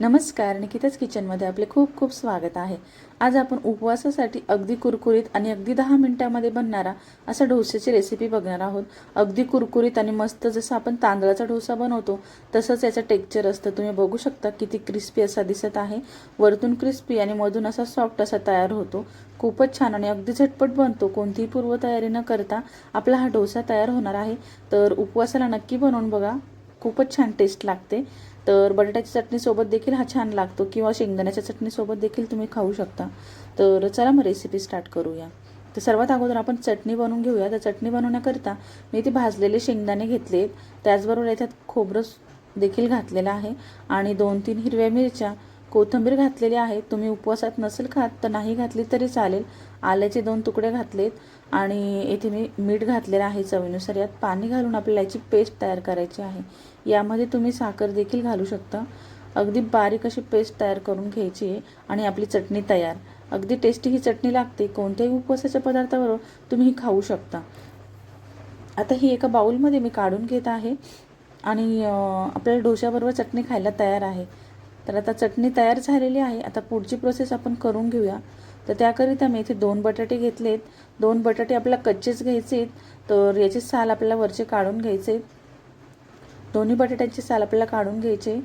नमस्कार निकिताच किचनमध्ये आपले खूप खूप स्वागत आहे. आज आपण उपवासासाठी अगदी कुरकुरीत आणि अगदी दहा मिनिटामध्ये बनणारा असा डोस्याची रेसिपी बघणार आहोत. अगदी कुरकुरीत आणि मस्त जसं आपण तांदळाचा डोसा बनवतो तसंच याचं टेक्चर असतं. तुम्ही बघू शकता किती क्रिस्पी असा दिसत आहे. वरतून क्रिस्पी आणि मधून असा सॉफ्ट असा तयार होतो. खूपच छान आणि अगदी झटपट बनतो. कोणतीही पूर्वतयारी न करता आपला हा डोसा तयार होणार आहे. तर उपवासाला नक्की बनवून बघा. खूपच छान टेस्ट लागते. तर बटाट्याच्या चटणीसोबत देखील हा छान लागतो किंवा शेंगदाण्याच्या चटणीसोबत देखील तुम्ही खाऊ शकता. तर चला मग रेसिपी स्टार्ट करूया. तर सर्वात अगोदर आपण चटणी बनवून घेऊया. तर चटणी बनवण्याकरिता मी इथे भाजलेले शेंगदाणे घेतले त्याचबरोबर याच्यात खोबरं देखील घातलेलं आहे आणि दोन तीन हिरव्या मिरच्या कोथिंबीर घातलेली आहे. तुम्ही उपवासात नसेल खात तर नाही घातली तरी चालेल. आल्याचे दोन तुकडे घातलेत आणि येथे मी मीठ घातलेलं आहे चवीनुसार. यात पाणी घालून आपल्याला याची पेस्ट तयार करायची आहे. यामध्ये तुम्ही साखर देखील घालू शकता. अगदी बारीक अशी पेस्ट तयार करून घ्यायची आहे आणि आपली चटणी तयार. अगदी टेस्टी ही चटणी लागते. कोणत्याही उपवासाच्या पदार्थाबरोबर तुम्ही ही खाऊ शकता. आता ही एका बाउलमध्ये मी काढून घेत आहे आणि आपल्याला डोश्याबरोबर चटणी खायला तयार आहे. तर आता चटणी तयार झालेली आहे. आता पुढची प्रोसेस आपण करून घेऊया. तर त्याकरिता मी इथे दोन बटाटे घेतलेत. दोन बटाटे आपल्याला कच्चेच घ्यायचे आहेत तर याचे साल आपल्याला वरचे काढून घ्यायचे आहेत. दोन्ही बटाट्यांचे साल आपल्याला काढून घ्यायचे.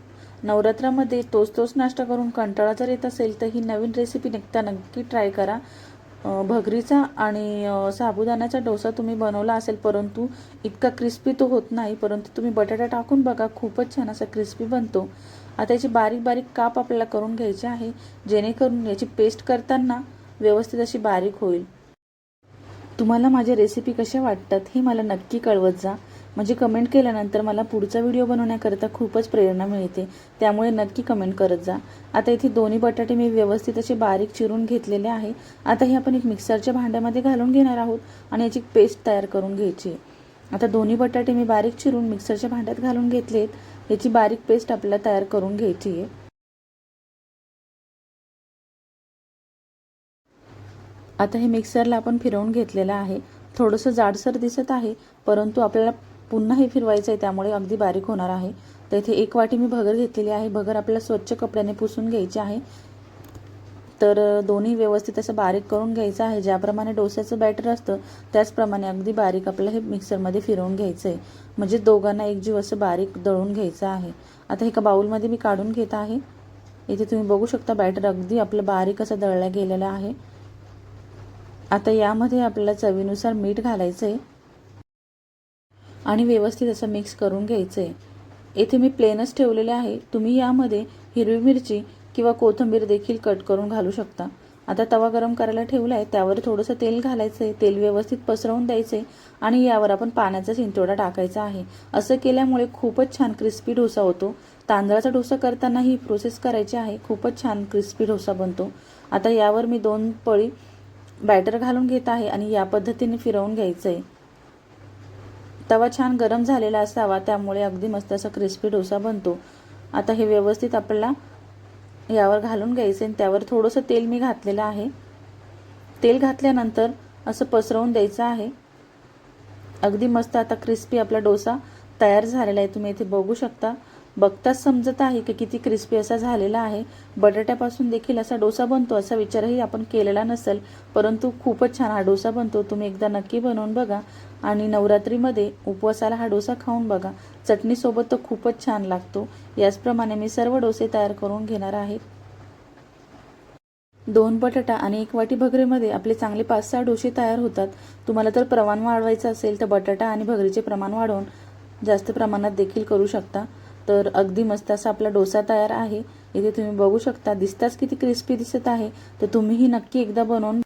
नवरात्रामध्ये तोच तोच नाश्ता करून कंटाळा जर येत असेल तर ही नवीन रेसिपी निघता नक्की ट्राय करा. भगरीचा आणि साबुदाण्याचा डोसा तुम्ही बनवला असेल परंतु इतका क्रिस्पी तो होत नाही परंतु तुम्ही बटाटा टाकून बघा खूपच छान असा क्रिस्पी बनतो. आता याची बारीक बारीक काप आपल्याला करून घ्यायचे आहे जेणेकरून याची पेस्ट करताना व्यवस्थित अशी बारीक होईल. तुम्हाला माझ्या रेसिपी कशा वाटतात हे मला नक्की कळवत जा. म्हणजे कमेंट केल्यानंतर मला पुढचा व्हिडिओ बनवण्याकरता खूपच प्रेरणा मिळते. त्यामुळे नक्की कमेंट करत जा. आता इथे दोन्ही बटाटे मी व्यवस्थित असे बारीक चिरून घेतलेले आहे. आता हे आपण एक मिक्सरच्या भांड्यामध्ये घालून घेणार आहोत आणि याची पेस्ट तयार करून घ्यायची. आता दोन्ही बटाटे मी बारीक चिरून मिक्सरच्या भांड्यात घालून घेतलेत. याची बारीक पेस्ट आपल्याला तयार करून घ्यायची आहे. आता हे मिक्सरला आपण फिरवून घेतलेलं आहे. थोडंसं जाडसर दिसत आहे परंतु आपल्याला पुन्हा हे फिरवायचं आहे त्यामुळे अगदी बारीक होणार आहे. तर इथे एक वाटी मी भगर घेतलेली आहे. भगर आपल्याला स्वच्छ कपड्याने पुसून घ्यायची आहे. तर दोन्ही व्यवस्थित असं बारीक करून घ्यायचं आहे. ज्याप्रमाणे डोस्याचं बॅटर असतं त्याचप्रमाणे अगदी बारीक आपल्याला हे मिक्सरमध्ये फिरवून घ्यायचं आहे म्हणजे दोघांना एक जीव असं बारीक दळून घ्यायचं आहे. आता एका बाऊलमध्ये मी काढून घेत आहे. इथे तुम्ही बघू शकता बॅटर अगदी आपलं बारीक असं दळलं गेलेलं आहे. आता यामध्ये आपल्याला चवीनुसार मीठ घालायचं आहे आणि व्यवस्थित असं मिक्स करून घ्यायचं आहे येथे मी प्लेनच ठेवलेले आहे. तुम्ही यामध्ये हिरवी मिरची किंवा कोथिंबीर देखील कट करून घालू शकता. आता तवा गरम करायला ठेवला आहे त्यावर थोडंसं तेल घालायचं आहे तेल व्यवस्थित पसरवून द्यायचं आहे आणि यावर आपण पाण्याचा शिंतोडा टाकायचा आहे. असं केल्यामुळे खूपच छान क्रिस्पी डोसा होतो. तांदळाचा डोसा करताना ही प्रोसेस करायची आहे. खूपच छान क्रिस्पी डोसा बनतो. आता यावर मी दोन पळी बॅटर घालून घेत आहे आणि या पद्धतीने फिरवून घ्यायचं आहे तवा छान गरम झालेला असावा त्यामुळे अगदी मस्त असा क्रिस्पी डोसा बनतो. आता हे व्यवस्थित आपल्याला यावर घालून घ्यायचं आणि त्यावर थोडंसं तेल मी घातलेलं आहे. तेल घातल्यानंतर असं पसरवून द्यायचं आहे. अगदी मस्त आता क्रिस्पी आपला डोसा तयार झालेला आहे. तुम्ही इथे बघू शकता. बघताच समजत आहे की किती क्रिस्पी असा झालेला आहे. बटाट्यापासून देखील असा डोसा बनतो असा विचारही आपण केलेला नसेल परंतु खूपच छान हा डोसा बनतो. तुम्ही एकदा नक्की बनवून बघा आणि नवरात्रीमध्ये उपवासाला हा डोसा खाऊन बघा. चटणीसोबत तो खूपच छान लागतो. याचप्रमाणे मी सर्व डोसे तयार करून घेणार आहे. दोन बटाटा आणि एक वाटी भगरीमध्ये आपले चांगले पाच सहा डोसे तयार होतात. तुम्हाला तर प्रमाण वाढवायचं असेल तर बटाटा आणि भगरीचे प्रमाण वाढवून जास्त प्रमाणात देखील करू शकता. तर अगदी मस्त असा आपला डोसा तयार आहे. इथे तुम्ही बघू शकता दिसताच किती क्रिस्पी दिसत आहे. तर तुम्हीही नक्की एकदा बनवून